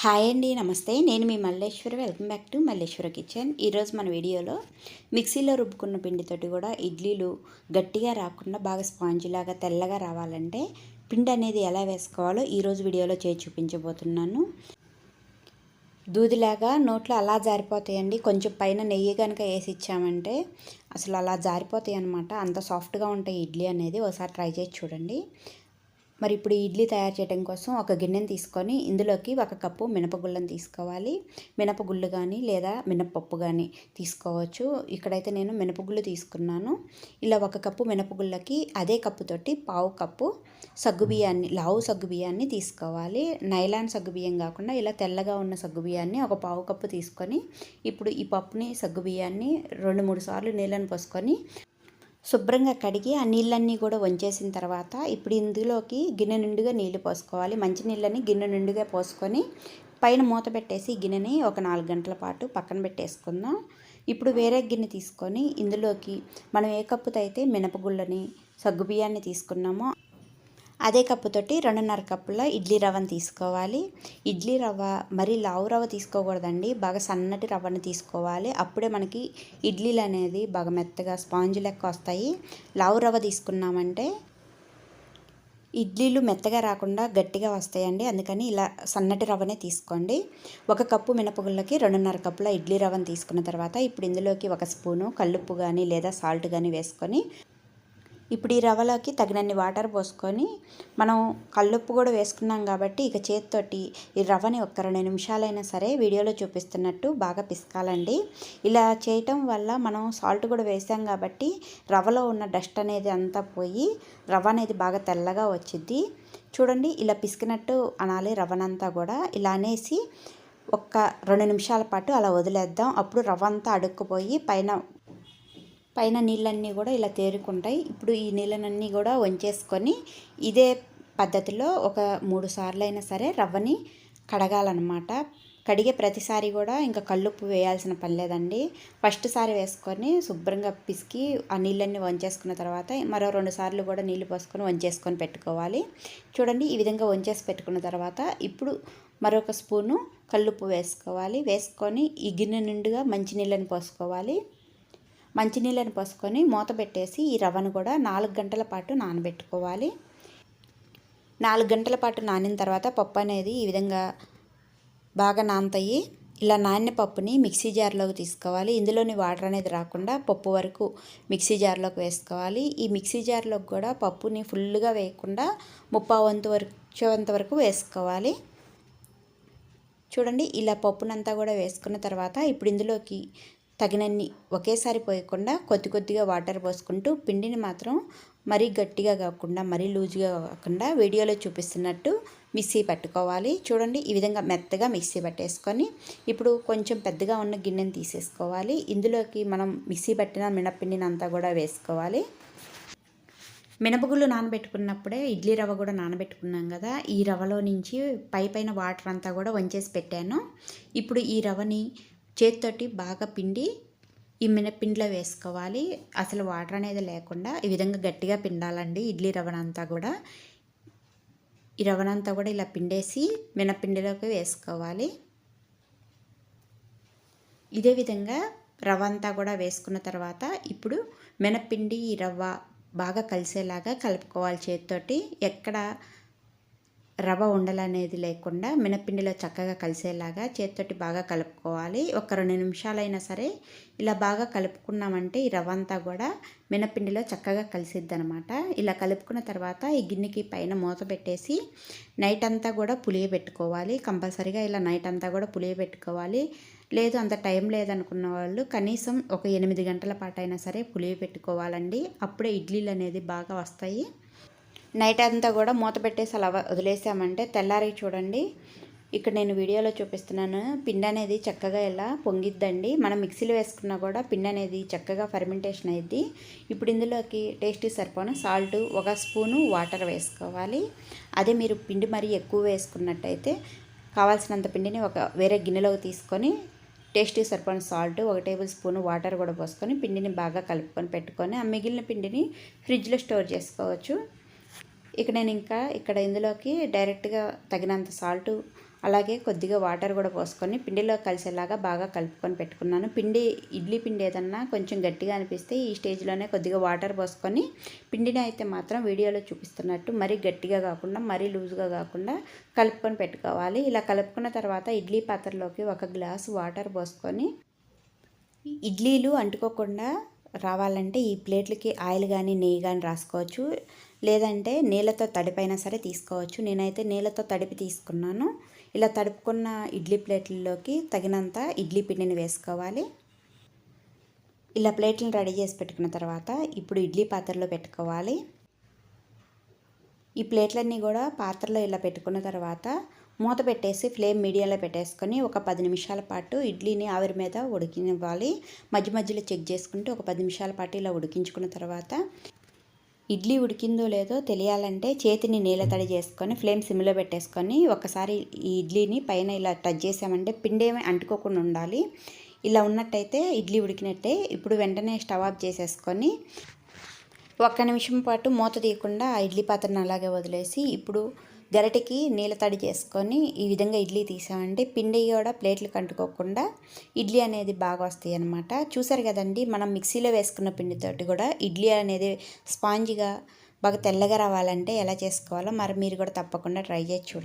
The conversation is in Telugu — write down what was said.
హాయ్ అండి నమస్తే. నేను మీ Malleswari. Welcome back to Malleswara kitchen ఈరోజు మన వీడియోలో మిక్సీలో రుబ్బుకున్న పిండితోటి కూడా ఇడ్లీలు గట్టిగా రాకుండా బాగా స్పాంజ్ లాగా తెల్లగా రావాలంటే పిండి అనేది ఎలా వేసుకోవాలో ఈరోజు వీడియోలో చేసి చూపించబోతున్నాను. దూదిలాగా నోట్లో అలా జారిపోతాయండి. కొంచెం పైన నెయ్యి కనుక వేసి ఇచ్చామంటే అసలు అలా జారిపోతాయి అనమాట అంత సాఫ్ట్గా ఉంటాయి ఇడ్లీ అనేది ఒకసారి ట్రై చేసి చూడండి. మరి ఇప్పుడు ఇడ్లీ తయారు చేయడం కోసం ఒక గిన్నెను తీసుకొని ఇందులోకి ఒక కప్పు మినపగుళ్ళను తీసుకోవాలి. మినపగుళ్ళు కానీ లేదా మినపప్పు కానీ తీసుకోవచ్చు. ఇక్కడైతే నేను మినపగుళ్ళు తీసుకున్నాను. ఇలా ఒక కప్పు మినపగుళ్ళకి అదే కప్పుతోటి పావు కప్పు సగ్గుబియ్యాన్ని లావు సగ్గుబియ్యాన్ని తీసుకోవాలి. నైలాన్ సగ్గుబియ్యం కాకుండా ఇలా తెల్లగా ఉన్న సగ్గుబియ్యాన్ని ఒక పావు కప్పు తీసుకొని ఇప్పుడు ఈ పప్పుని సగ్గుబియ్యాన్ని రెండు మూడు సార్లు నీళ్ళని పోసుకొని శుభ్రంగా కడిగి ఆ నీళ్ళన్నీ కూడా వంచేసిన తర్వాత ఇప్పుడు ఇందులోకి గిన్నె నిండుగా నీళ్ళు పోసుకోవాలి. మంచి నీళ్ళని గిన్నె నిండుగా పోసుకొని పైన మూత పెట్టేసి గిన్నెని ఒక నాలుగు గంటల పాటు పక్కన పెట్టేసుకుందాం. ఇప్పుడు వేరే గిన్నె తీసుకొని ఇందులోకి మనం ఏ కప్పుతో అయితే మినపగుళ్ళని సగ్గుబియ్యాన్ని తీసుకున్నామో అదే కప్పుతోటి రెండున్నర కప్పుల ఇడ్లీ రవ్వను తీసుకోవాలి. ఇడ్లీ రవ్వ మరీ లావు రవ్వ తీసుకోకూడదండి. బాగా సన్నటి రవ్వను తీసుకోవాలి. అప్పుడే మనకి ఇడ్లీలు అనేది బాగా మెత్తగా స్పాంజ్ లెక్క వస్తాయి. లావు రవ్వ తీసుకున్నామంటే ఇడ్లీలు మెత్తగా రాకుండా గట్టిగా వస్తాయండి. అందుకని ఇలా సన్నటి రవ్వనే తీసుకోండి. ఒక కప్పు మినపగుళ్ళకి రెండున్నర కప్పుల ఇడ్లీ రవ్వను తీసుకున్న తర్వాత ఇప్పుడు ఇందులోకి ఒక స్పూను కల్లుప్పు కానీ లేదా సాల్ట్ కానీ వేసుకొని ఇప్పుడు ఈ రవ్వలోకి తగినన్ని వాటర్ పోసుకొని మనం కల్లుప్పు కూడా వేసుకున్నాం కాబట్టి ఇక చేతితోటి ఈ రవ్వని ఒక్క రెండు నిమిషాలైనా సరే వీడియోలో చూపిస్తున్నట్టు బాగా పిసకాలండి. ఇలా చేయటం వల్ల మనం సాల్ట్ కూడా వేసాం కాబట్టి రవ్వలో ఉన్న డస్ట్ అనేది అంతా పోయి రవ్వ అనేది బాగా తెల్లగా వచ్చింది చూడండి ఇలా పిసికినట్టు అనాలి రవ్వనంతా కూడా. ఇలా అనేసి ఒక్క రెండు నిమిషాల పాటు అలా వదిలేద్దాం. అప్పుడు రవ్వ అంతా అడుక్కుపోయి పైన పైన నీళ్ళన్నీ కూడా ఇలా తేరుకుంటాయి. ఇప్పుడు ఈ నీళ్ళనన్నీ కూడా వంచేసుకొని ఇదే పద్ధతిలో ఒక మూడు సార్లు అయినా సరే రవ్వని కడగాలన్నమాట. కడిగే ప్రతిసారి కూడా ఇంకా కళ్ళుప్పు వేయాల్సిన పని లేదండి. ఫస్ట్ సారి వేసుకొని శుభ్రంగా పిసికి ఆ నీళ్ళన్నీ వంచేసుకున్న తర్వాత మరో రెండు సార్లు కూడా నీళ్ళు పోసుకొని వంచేసుకొని పెట్టుకోవాలి. చూడండి ఈ విధంగా వంచేసి పెట్టుకున్న తర్వాత ఇప్పుడు మరొక స్పూను కళ్ళుప్పు వేసుకోవాలి. వేసుకొని ఈ గిన్నె నిండుగా మంచినీళ్ళని పోసుకోవాలి. మంచినీళ్ళని పోసుకొని మూత పెట్టేసి ఈ రవ్వను కూడా నాలుగు గంటల పాటు నానబెట్టుకోవాలి. నాలుగు గంటల పాటు నానిన తర్వాత పప్పు అనేది ఈ విధంగా బాగా నానతాయి. ఇలా నానిన పప్పుని మిక్సీ జార్లోకి తీసుకోవాలి. ఇందులోని వాటర్ అనేది రాకుండా పప్పు వరకు మిక్సీ జార్లోకి వేసుకోవాలి. ఈ మిక్సీ జార్లోకి కూడా పప్పుని ఫుల్గా వేయకుండా ముప్పా వంతు వరకు వచ్చేంత వరకు వేసుకోవాలి. చూడండి ఇలా పప్పునంతా కూడా వేసుకున్న తర్వాత ఇప్పుడు ఇందులోకి తగినన్ని ఒకేసారి పోయకుండా కొద్ది కొద్దిగా వాటర్ పోసుకుంటూ పిండిని మాత్రం మరీ గట్టిగా కాకుండా మరీ లూజ్గా కాకుండా వీడియోలో చూపిస్తున్నట్టు మిక్సీ పట్టుకోవాలి. చూడండి ఈ విధంగా మెత్తగా మిక్సీ పట్టేసుకొని ఇప్పుడు కొంచెం పెద్దగా ఉన్న గిన్నెని తీసేసుకోవాలి. ఇందులోకి మనం మిక్సీ పట్టిన మినపిండిని అంతా కూడా వేసుకోవాలి. మినపగుళ్ళు నానబెట్టుకున్నప్పుడే ఇడ్లీ రవ్వ కూడా నానబెట్టుకున్నాం కదా ఈ రవ్వలో నుంచి పై పైన వాటర్ అంతా కూడా వంచేసి పెట్టాను. ఇప్పుడు ఈ రవ్వని చేతితోటి బాగా పిండి ఈ మినపిండిలో వేసుకోవాలి. అసలు వాటర్ అనేది లేకుండా ఈ విధంగా గట్టిగా పిండాలండి ఇడ్లీ రవ్వనంతా కూడా. ఈ రవ్వనంతా కూడా ఇలా పిండేసి మినపిండిలోకి వేసుకోవాలి. ఇదే విధంగా రవ్వ అంతా కూడా వేసుకున్న తర్వాత ఇప్పుడు మినపిండి ఈ రవ్వ బాగా కలిసేలాగా కలుపుకోవాలి చేతితోటి. ఎక్కడ రవ్వ ఉండలనేది లేకుండా మినపిండిలో చక్కగా కలిసేలాగా చేతితోటి బాగా కలుపుకోవాలి. ఒక రెండు నిమిషాలైనా సరే ఇలా బాగా కలుపుకున్నామంటే ఈ రవ్వ అంతా కూడా మినపిండిలో చక్కగా కలిసిద్ది అనమాట ఇలా కలుపుకున్న తర్వాత ఈ గిన్నెకి పైన మూత పెట్టేసి నైట్ అంతా కూడా పులియబెట్టుకోవాలి కంపల్సరీగా ఇలా నైట్ అంతా కూడా పులియబెట్టుకోవాలి లేదు అంత టైం లేదనుకున్న వాళ్ళు కనీసం ఒక ఎనిమిది గంటల పాటు అయినా సరే పులియబెట్టుకోవాలండి అప్పుడే ఇడ్లీలు అనేది బాగా వస్తాయి. నైట్ అంతా కూడా మూత పెట్టేసి అలా వదిలేసామంటే తెల్లారి చూడండి. ఇక్కడ నేను వీడియోలో చూపిస్తున్నాను. పిండి అనేది చక్కగా ఇలా పొంగిద్దండి. మనం మిక్సీలో వేసుకున్నా కూడా పిండి అనేది చక్కగా ఫర్మెంటేషన్ అయ్యిద్ది ఇప్పుడు ఇందులోకి టేస్టీ సరిపోను సాల్ట్ ఒక స్పూను వాటర్ వేసుకోవాలి. అదే మీరు పిండి మరీ ఎక్కువ వేసుకున్నట్టయితే కావాల్సినంత పిండిని ఒక వేరే గిన్నెలోకి తీసుకొని టేస్టీ సరిపోయిన సాల్ట్ ఒక టేబుల్ స్పూన్ వాటర్ కూడా పోసుకొని పిండిని బాగా కలుపుకొని పెట్టుకొని ఆ మిగిలిన పిండిని ఫ్రిడ్జ్లో స్టోర్ చేసుకోవచ్చు. ఇక నేను ఇంకా ఇక్కడ ఇందులోకి డైరెక్ట్గా తగినంత సాల్ట్ అలాగే కొద్దిగా వాటర్ కూడా పోసుకొని పిండిలో కలిసేలాగా బాగా కలుపుకొని పెట్టుకున్నాను. పిండి ఇడ్లీ పిండి ఏదన్నా కొంచెం గట్టిగా అనిపిస్తే ఈ స్టేజ్లోనే కొద్దిగా వాటర్ పోసుకొని పిండిని అయితే మాత్రం వీడియోలో చూపిస్తున్నట్టు మరీ గట్టిగా కాకుండా మరీ లూజ్గా కాకుండా కలుపుకొని పెట్టుకోవాలి. ఇలా కలుపుకున్న తర్వాత ఇడ్లీ పాత్రలోకి ఒక గ్లాస్ వాటర్ పోసుకొని ఇడ్లీలు అంటుకోకుండా రావాలంటే ఈ ప్లేట్లకి ఆయిల్ కానీ నెయ్యి కానీ రాసుకోవచ్చు. లేదంటే నీళ్ళతో తడిపైనా సరే తీసుకోవచ్చు. నేనైతే నీళ్ళతో తడిపి తీసుకున్నాను. ఇలా తడుపుకున్న ఇడ్లీ ప్లేట్లలోకి తగినంత ఇడ్లీ పిండిని వేసుకోవాలి. ఇలా ప్లేట్లను రెడీ చేసి పెట్టుకున్న తర్వాత ఇప్పుడు ఇడ్లీ పాత్రలో పెట్టుకోవాలి. ఈ ప్లేట్లన్నీ కూడా పాత్రలో ఇలా పెట్టుకున్న తర్వాత మూత పెట్టేసి ఫ్లేమ్ మీడియంలో పెట్టేసుకొని ఒక పది నిమిషాల పాటు ఇడ్లీని ఆవిరి మీద ఉడికినివ్వాలి. మధ్య మధ్యలో చెక్ చేసుకుంటూ ఒక పది నిమిషాల పాటు ఇలా ఉడికించుకున్న తర్వాత ఇడ్లీ ఉడికిందో లేదో తెలియాలంటే చేతిని నీళ్ళ తడి చేసుకొని ఫ్లేమ్ సిమ్లో పెట్టేసుకొని ఒకసారి ఈ ఇడ్లీని పైన ఇలా టచ్ చేసామంటే పిండి అంటుకోకుండా ఉండాలి. ఇలా ఉన్నట్టయితే ఇడ్లీ ఉడికినట్టే. ఇప్పుడు వెంటనే స్టవ్ ఆఫ్ చేసేసుకొని ఒక్క నిమిషం పాటు మూత తీయకుండా ఆ ఇడ్లీ పాత్రను అలాగే వదిలేసి ఇప్పుడు గరిటెకి నీళ్ళ తడి చేసుకొని ఈ విధంగా ఇడ్లీ తీసామంటే పిండి కూడా ప్లేట్లు కంటుకోకుండా ఇడ్లీ అనేది బాగా వస్తాయి అనమాట చూసారు కదండి మనం మిక్సీలో వేసుకున్న పిండితోటి కూడా ఇడ్లీ అనేది స్పాంజిగా బాగా తెల్లగా రావాలంటే ఎలా చేసుకోవాలో మరి మీరు కూడా తప్పకుండా ట్రై చేసి చూడండి.